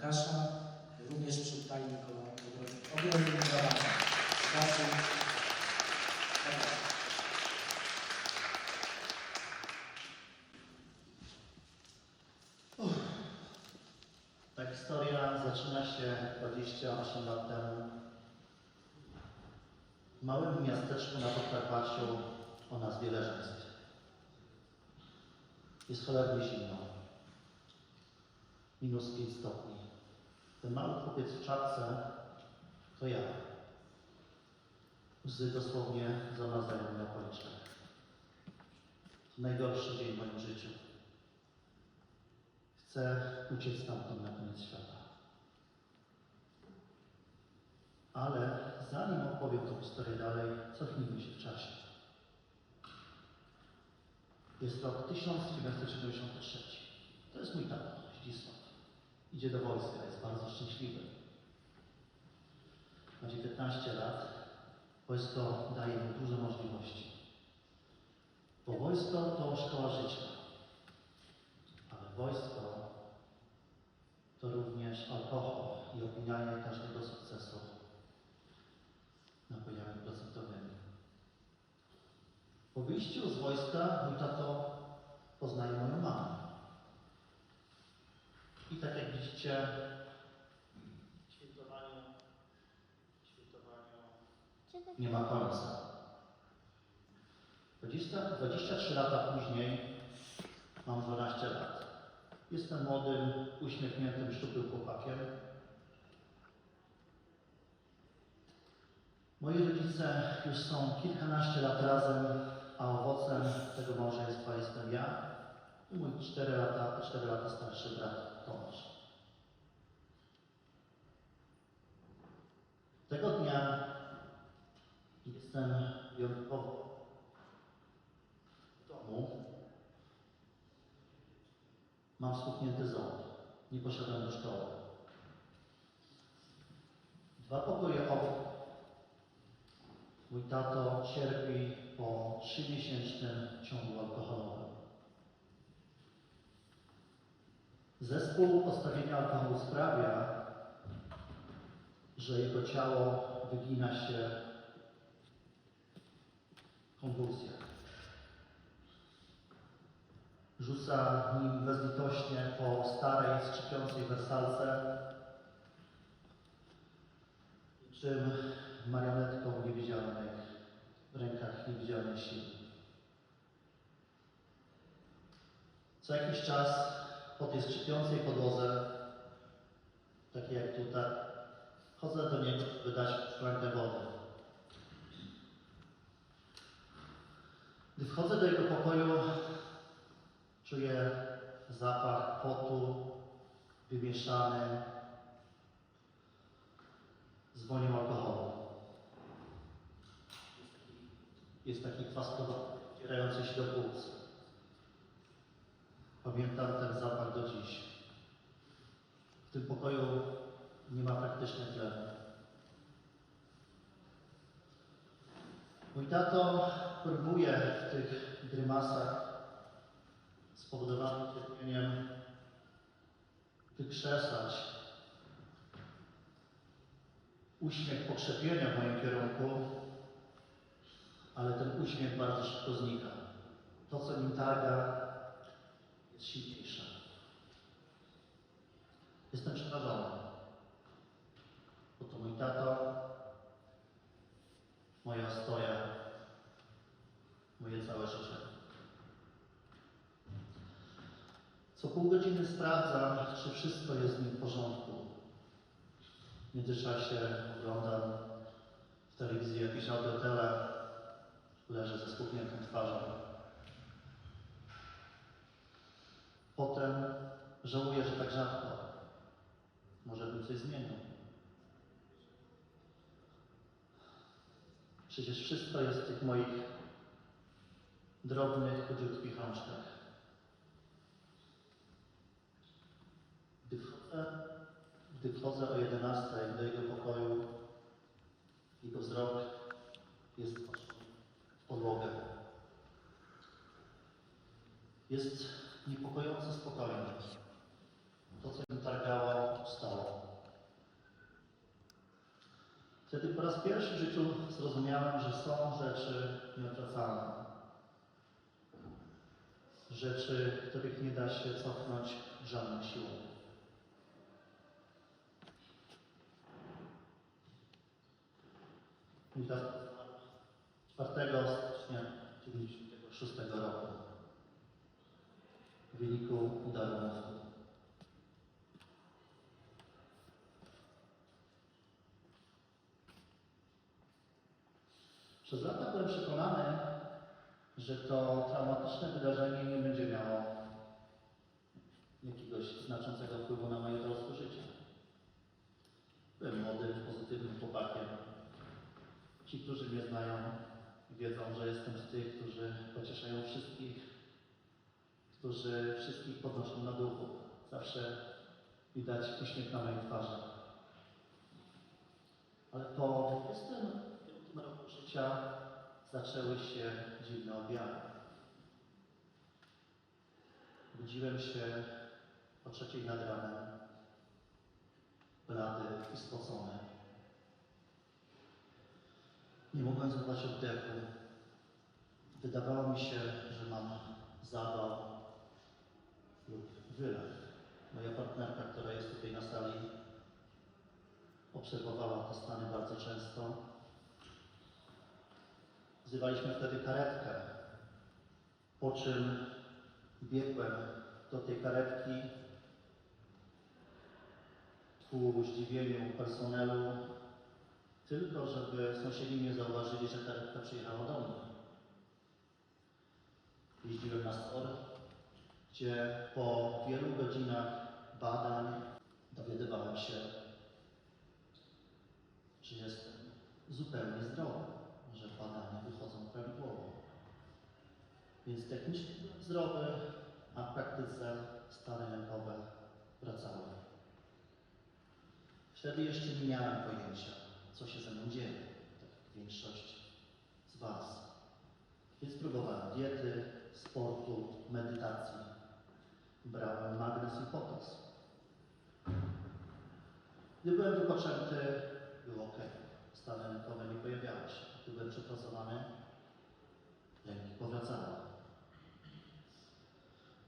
Łukasza, również przywitajmy go. Łukaszu, zapraszam. Ta historia zaczyna się 28 lat temu w małym miasteczku na Podkarpaciu o nazwie Leżeńsk. Jest cholernie zimno. Minus 5 stopni. Ten mały chłopiec w czapce to ja. Łzy dosłownie zamazają na policzkach. Najgorszy dzień w moim życiu. Chcę uciec stamtąd na koniec świata. Ale zanim opowiem tę historię dalej, cofnijmy się w czasie. Jest rok 1973. To jest mój tata, Zdzisław. Idzie do wojska, jest bardzo szczęśliwy. Ma 19 lat. Wojsko daje mu dużo możliwości. Bo wojsko to szkoła życia. Ale wojsko to również alkohol i opijanie każdego sukcesu napojami procentowymi. Po wyjściu z wojska mój tato poznaje moją mamę. I tak jak widzicie, w świętowaniu nie ma końca. 20, 23 lata później mam 12 lat. Jestem młodym, uśmiechniętym, szczupłym chłopakiem. Moi rodzice już są kilkanaście lat razem, a owocem tego małżeństwa jestem ja i mój 4 lata, 4 lata starszy brat Tomasz. Tego dnia jestem wyjątkowo w domu. Mam spuchnięty ząb. Nie poszedłem do szkoły. Dwa pokoje obok. Mój tato cierpi po trzymiesięcznym ciągu alkoholowym. Zespół postawienia alkoholu sprawia, że jego ciało wygina się w. Rzuca nim bezlitośnie po starej, skrzypiącej wersalce, czym marionetką niewidzialnych w rękach niewidzialnej siły. Co jakiś czas po tej skrzypiącej podłodze, takiej jak tutaj, chodzę do niego, by dać szklankę wody. Gdy wchodzę do jego pokoju, czuję zapach potu wymieszany z wonią alkoholu. Jest taki kwaskowaty, wcierający się do płuc. Pamiętam ten zapach do dziś. W tym pokoju nie ma praktycznie tlenu. Mój tato próbuje w tych grymasach spowodowanym cierpieniem wykrzesać uśmiech pokrzepienia w moim kierunku, ale ten uśmiech bardzo szybko znika. To, co nim targa, jest silniejsze. Jestem przerażony, bo to mój tato, moja stoja, moje całe życie. Co pół godziny sprawdzam, czy wszystko jest z nim w porządku. W międzyczasie oglądam w telewizji jakieś audiotele, leży ze spuchniętą twarzą. Potem żałuję, że tak rzadko. Może bym coś zmienił. Przecież wszystko jest w tych moich drobnych, chudziutkich rączkach. Gdy wchodzę, gdy wchodzę o 11 do jego pokoju, jego wzrok jest w podłogę. Jest niepokojąco spokojnie. To, co im targało, stało. Wtedy po raz pierwszy w życiu zrozumiałem, że są rzeczy nieodwracalne. Rzeczy, których nie da się cofnąć żadną siłą. I tak 4 stycznia 1996 roku wyniku udaru mózgu. Przez lata byłem przekonany, że to traumatyczne wydarzenie nie będzie miało jakiegoś znaczącego wpływu na moje dorosłe życie. Byłem młodym, pozytywnym chłopakiem. Ci, którzy mnie znają, wiedzą, że jestem z tych, którzy pocieszają wszystkich, którzy wszystkich podnoszą na duchu. Zawsze widać uśmiech na mojej twarzy. Ale po 25 roku życia zaczęły się dziwne objawy. Budziłem się o trzeciej nad ranem, blady i spocony. Nie mogłem złapać oddechu. Wydawało mi się, że mam zawał Moja partnerka, która jest tutaj na sali, obserwowała te stany bardzo często. Wzywaliśmy wtedy karetkę, po czym biegłem do tej karetki ku zdziwieniu personelu, tylko żeby sąsiedzi nie zauważyli, że karetka przyjechała do mnie. Jeździłem na SOR, gdzie po wielu godzinach badań dowiadywałem się, że jestem zupełnie zdrowy, że badania wychodzą prawidłowo. Więc technicznie zdrowy, a w praktyce stany lękowe wracały. Wtedy jeszcze nie miałem pojęcia, co się ze mną dzieje, tak jak większość z Was. Więc próbowałem diety, sportu, medytacji. Brałem magnez i potas. Gdy byłem wypoczęty, było ok. Stany lękowe nie pojawiały się. Gdy byłem przepracowany, lęki powracały.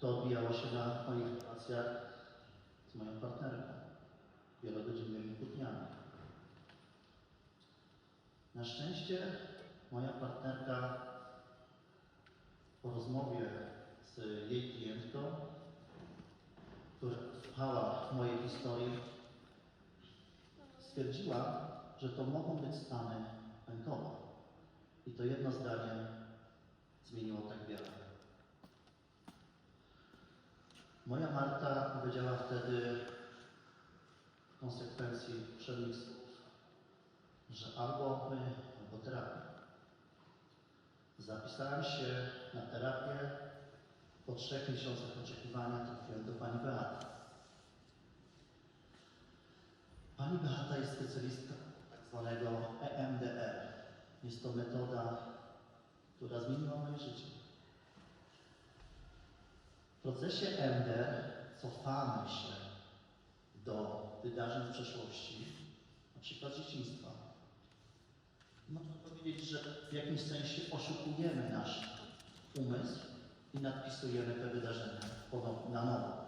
To odbijało się na moich relacjach z moją partnerką, wielogodzinnymi kłótniami. Na szczęście moja partnerka po rozmowie z jej klientką, która słuchała mojej historii, stwierdziła, że to mogą być stany lękowe. I to jedno zdanie zmieniło tak wiele. Moja Marta powiedziała wtedy w konsekwencji przednich słów, że albo my, albo terapia. Zapisałem się na terapię. Po trzech miesiącach oczekiwania trafiłem do pani Beaty. Pani Beata jest specjalistką tak zwanego EMDR. Jest to metoda, która zmieniła moje życie. W procesie EMDR cofamy się do wydarzeń z przeszłości, na przykład dzieciństwa. Można powiedzieć, że w jakimś sensie oszukujemy nasz umysł i nadpisujemy te wydarzenia na nowo.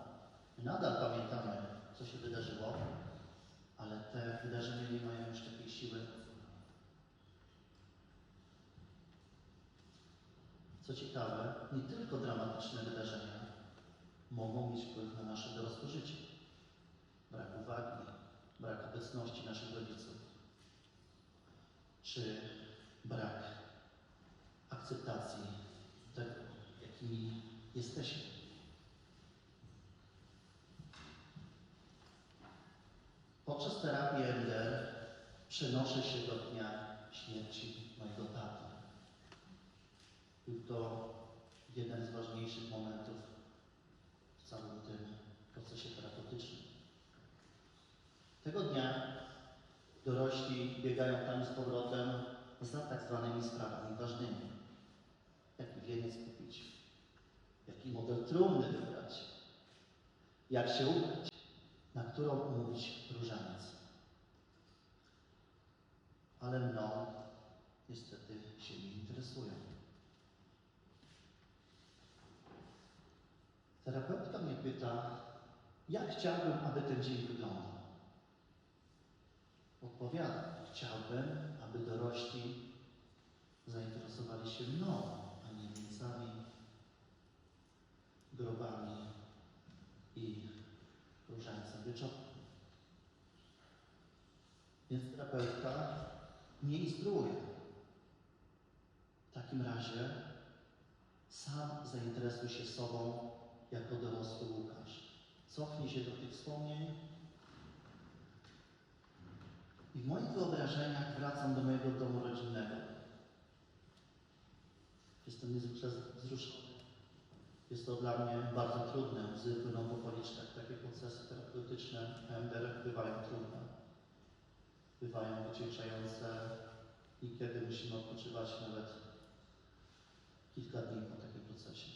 My nadal pamiętamy, co się wydarzyło, ale te wydarzenia nie mają już takiej siły. Co ciekawe, nie tylko dramatyczne wydarzenia mogą mieć wpływ na nasze dorosłe życie. Brak uwagi, brak obecności naszych rodziców, czy brak akceptacji tego, jakimi jesteśmy. Podczas terapii MDR przenoszę się do dnia śmierci mojego taty. Był to jeden z ważniejszych momentów w całym tym procesie terapeutycznym. Tego dnia dorośli biegają tam z powrotem za tak zwanymi sprawami ważnymi. Jaki wieniec kupić? Jaki model trumny wybrać? Jak się ubrać? Na którą umówić różaniec? ale mną niestety się nie interesują. Terapeutka mnie pyta, jak chciałbym, aby ten dzień wyglądał. Odpowiadam, chciałbym, aby dorośli zainteresowali się mną, a nie miejscami, grobami i różańcem wieczorem. Więc terapeutka nie instruuje. W takim razie sam zainteresuj się sobą jako dorosły Łukasz. Cofnij się do tych wspomnień i w moich wyobrażeniach wracam do mojego domu rodzinnego. Jestem niezwykle wzruszony. Jest to dla mnie bardzo trudne. Łzy płyną po policzkach. Takie procesy terapeutyczne MDR bywają trudne. Bywają wycieńczające i kiedy musimy odpoczywać nawet kilka dni po takim procesie.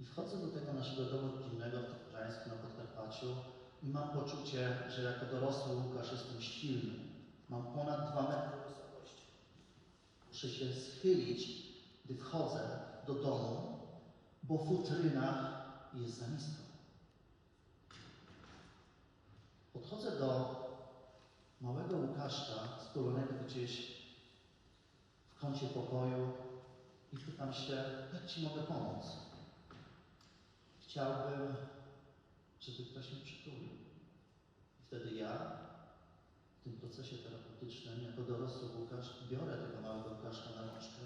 I wchodzę do tego naszego domu rodzinnego w Tokarzańsku na Podkarpaciu i mam poczucie, że jako dorosły Łukasz jestem silny. Mam ponad dwa metry wysokości. Muszę się schylić, gdy wchodzę do domu, bo futryna jest za nisko. Podchodzę do małego Łukaszka, stulonego gdzieś w kącie pokoju i pytam się, jak Ci mogę pomóc? Chciałbym, żeby ktoś mnie przytulił. I wtedy ja w tym procesie terapeutycznym, jako dorosły Łukasz, biorę tego małego Łukaszka na rączkę,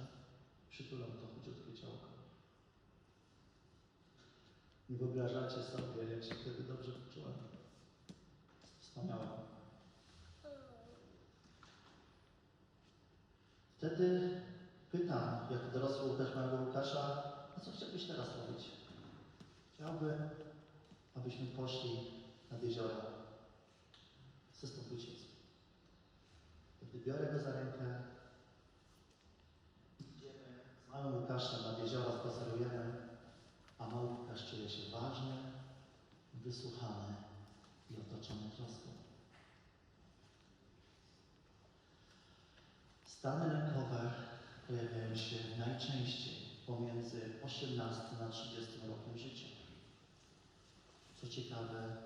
przytulam to chudziutkie Nie wyobrażacie sobie, jak się wtedy dobrze poczułem. Wspaniałe. Wtedy pytam, jak dorosły Łukasz małego Łukasza, a co chciałbyś teraz robić? Chciałbym, abyśmy poszli nad jezioro ze stąd uciec. Wtedy biorę go za rękę, idziemy z małym Łukaszem nad jezioro, spacerujemy, a mały Łukasz czuje się ważny, wysłuchany i otoczony troską. Stany lękowe pojawiają się najczęściej pomiędzy 18 a 30 rokiem życia. Co ciekawe,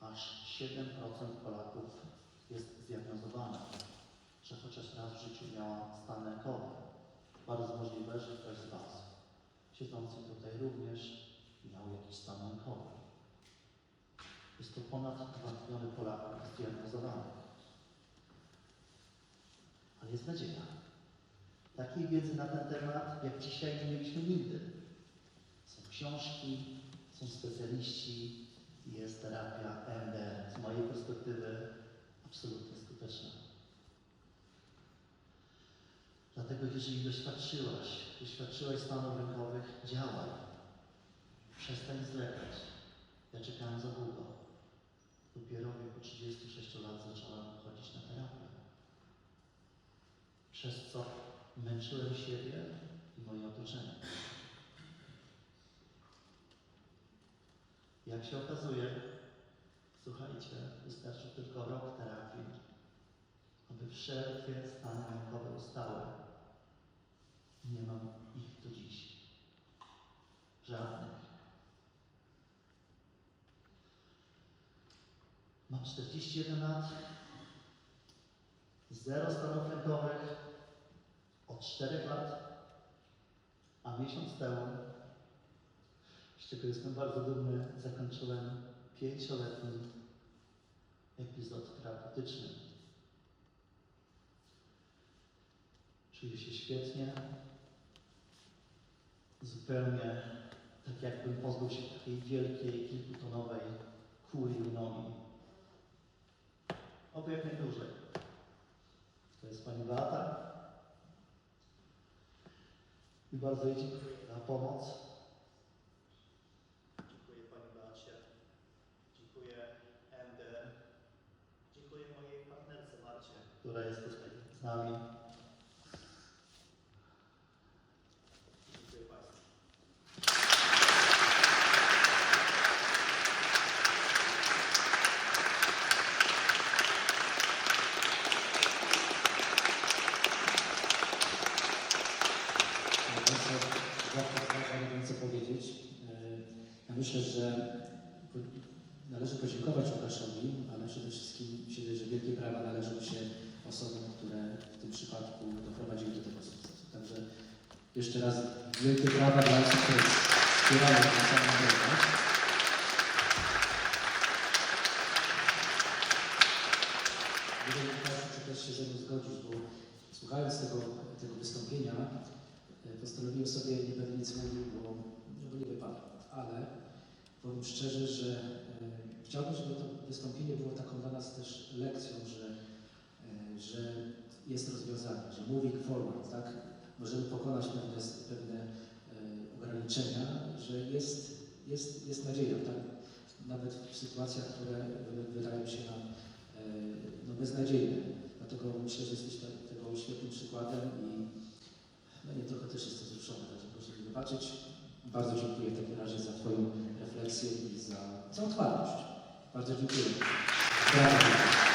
aż 7% Polaków jest zdiagnozowanych, że chociaż raz w życiu miała stan lękowy. Bardzo możliwe, że ktoś z Was, siedzący tutaj również, miał jakiś stan lękowy. Jest to ponad 2 miliony Polaków zdiagnozowanych. Ale jest nadzieja. Takiej wiedzy na ten temat, jak dzisiaj, nie mieliśmy nigdy. Są książki, są specjaliści, jest terapia MDR. Z mojej perspektywy absolutnie skuteczna. Dlatego, jeżeli doświadczyłaś, doświadczyłaś stanów rękowych, działaj. Przestań zlekać. Ja czekałem za długo. Dopiero w wieku 36 lat zacząłem chodzić na terapię. Przez co męczyłem siebie i moje otoczenie. Jak się okazuje, słuchajcie, wystarczy tylko rok terapii, aby wszelkie stany lękowe ustały. Nie mam ich do dziś. Żadnych. Mam 41 lat, zero stanów lękowych, od 4 lat, a miesiąc temu, z czego jestem bardzo dumny, zakończyłem pięcioletni epizod terapeutyczny. Czuję się świetnie, zupełnie tak jakbym pozbył się takiej wielkiej, kilkutonowej kuli u nogi. Oby jak najdłużej. To jest Pani Beata. I bardzo dziękuję za pomoc. Dziękuję Pani Beacie. Dziękuję MD. Dziękuję mojej partnerce Marcie, która jest tutaj z nami. Dziękuję Państwu. podziękować Łukaszowi, ale przede wszystkim myślę, że wielkie brawa należą się osobom, które w tym przypadku doprowadziły do tego sukcesu. Także jeszcze raz wielkie brawa dla osób, które wspierają na samym drogę. Jeżeli Łukaszu, czy też się ze mną zgodzisz, bo słuchając tego, tego wystąpienia, e, postanowiłem sobie, nie będę nic mówił, bo, no bo nie wypada, ale powiem szczerze, że e, chciałbym, żeby to wystąpienie było taką dla nas też lekcją, że, e, że jest rozwiązanie, że moving forward, tak? Możemy pokonać pewne, pewne e, ograniczenia, że jest, jest, jest nadzieja, tak? Nawet w sytuacjach, które wy- wydają się nam e, no, beznadziejne. Dlatego myślę, że jesteś te- tego świetnym przykładem i no nie trochę też jestem wzruszony, także proszę mi wybaczyć. Bardzo dziękuję w takim razie za Twoją refleksję i za, za otwartość. Bardzo dziękuję. Brawo.